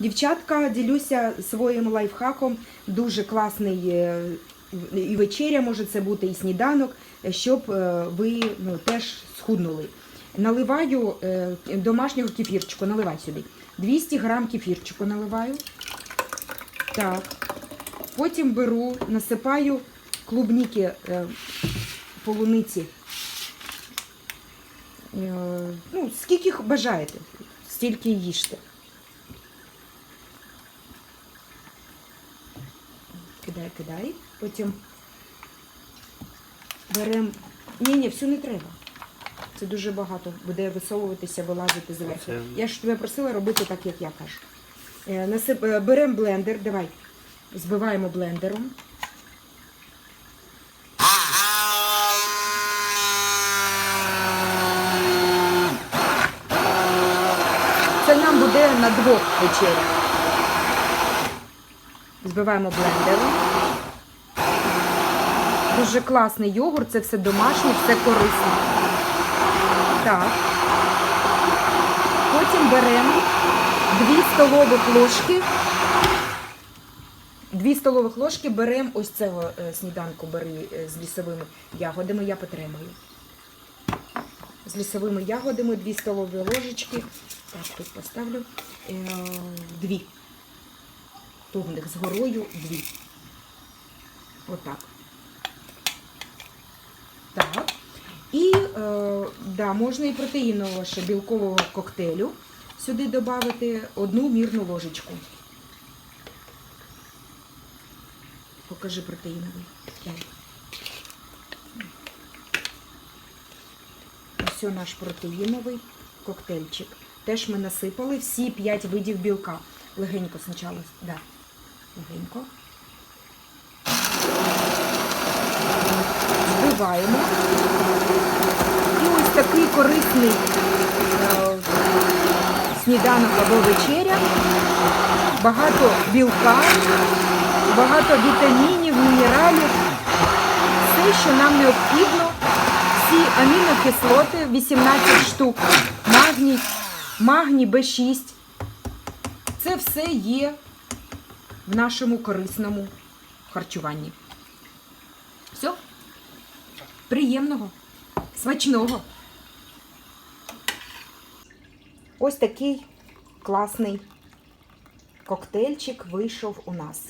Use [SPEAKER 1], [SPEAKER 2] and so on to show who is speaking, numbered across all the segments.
[SPEAKER 1] Дівчатка, ділюся своїм лайфхаком. Дуже класний е, і вечеря може це бути, і сніданок, е, щоб е, ви ну, теж схуднули. Наливаю домашнього кефірчику, наливай сюди. 200 грам кефірчику наливаю. Так. Потім беру, насипаю клубніки полуниці. Ну, скільки бажаєте, стільки їжте. Кидай, кидай. Потім беремо. Ні, ні, всю не треба. Це дуже багато. Буде висовуватися, вилазити зверху. Я ж тебе просила робити так, як я кажу. Е, е, Беремо блендер, давай. Збиваємо блендером. Це нам буде на двох вечеря. Збиваємо блендером. Дуже класний йогурт, це все домашнє, все корисне. Так. Потім беремо 2 столових ложки. 2 столових ложки беремо ось цього е, сніданку бери е, з лісовими ягодами, я потримаю. З лісовими ягодами 2 столові ложечки. Так, тут поставлю. Е, Дві. Повних з горою дві. Отак. Так. І е, да, можна і протеїнового ще білкового коктейлю сюди додати одну мірну ложечку. Покажи протеїновий. Ось наш протеїновий коктейльчик. Теж ми насипали всі 5 видів білка. Легенько спочатку. Да. Легенько. Збиваємо. І ось такий корисний е, сніданок або вечеря. Багато білка, багато вітамінів, мінералів. Все, що нам необхідно. Всі амінокислоти, 18 штук, магній, магній Б6. Це все є в нашому корисному харчуванні. Все. Приємного, смачного. Ось такий класний коктейльчик вийшов у нас.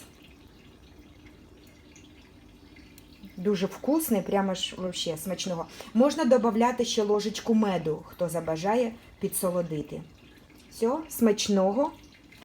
[SPEAKER 1] Дуже вкусний, прямо ж вообще смачного. Можна додати ще ложечку меду, хто забажає підсолодити. Все, смачного.